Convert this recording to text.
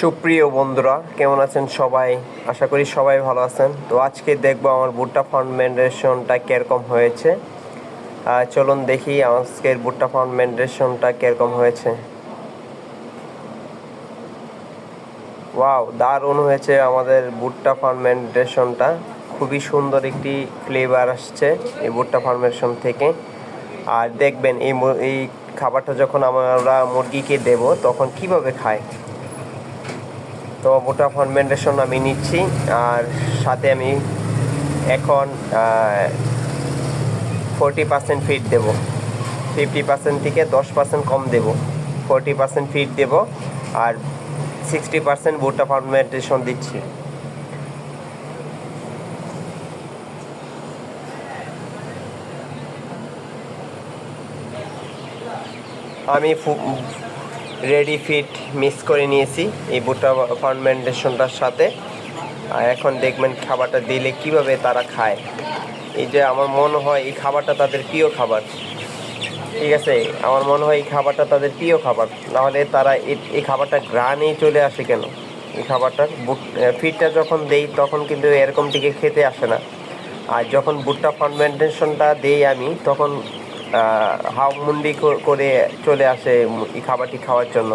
সুপ্রিয় বন্ধুরা, কেমন আছেন সবাই? আশা করি সবাই ভালো আছেন। তো আজকে দেখব আমার ভুট্টা ফার্মেন্টেশনটা কীরকম হয়েছে। চলুন দেখি আজকের ভুট্টা ফার্মেন্টেশনটা কীরকম হয়েছে। ওয়াও, দারুণ হয়েছে আমাদের ভুট্টা ফার্মেন্টেশনটা খুবই সুন্দর একটি ফ্লেভার আসছে এই ভুট্টা ফার্মেন্টেশন থেকে। আর দেখবেন এই এই খাবারটা যখন আমরা মুরগিকে দেব, তখন কীভাবে খায়? তো ভুট্টা ফার্মেন্টেশন আমি নিচ্ছি, আর সাথে আমি এখন ফোরটি পার্সেন্ট ফিট দেবো। ফিফটি পার্সেন্ট থেকে দশ পার্সেন্ট কম দেবো। ফোরটি পার্সেন্ট ফিট দেবো, আর সিক্সটি পার্সেন্ট ভুট্টা ফার্মেন্টেশন দিচ্ছি। আমি রেডি ফিট মিক্স করে নিয়েছি এই ভুট্টা ফার্মেন্টেশনটার সাথে। আর এখন দেখবেন খাবারটা দিলে কীভাবে তারা খায়। এই যে আমার মনে হয় এই খাবারটা তাদের প্রিয় খাবার। ঠিক আছে? আমার মনে হয় এই খাবারটা তাদের প্রিয় খাবার। নাহলে তারা এই- খাবারটা গ্রানেই চলে আসে কেন? এই খাবারটার বুট, ফিটটা যখন দেই তখন কিন্তু এরকম দিকে খেতে আসে না। আর যখন ভুট্টা ফার্মেন্টেশনটা দেই আমি, তখন হাফ মুন্ডি করে চলে আসে এই খাবারটি খাওয়ার জন্য।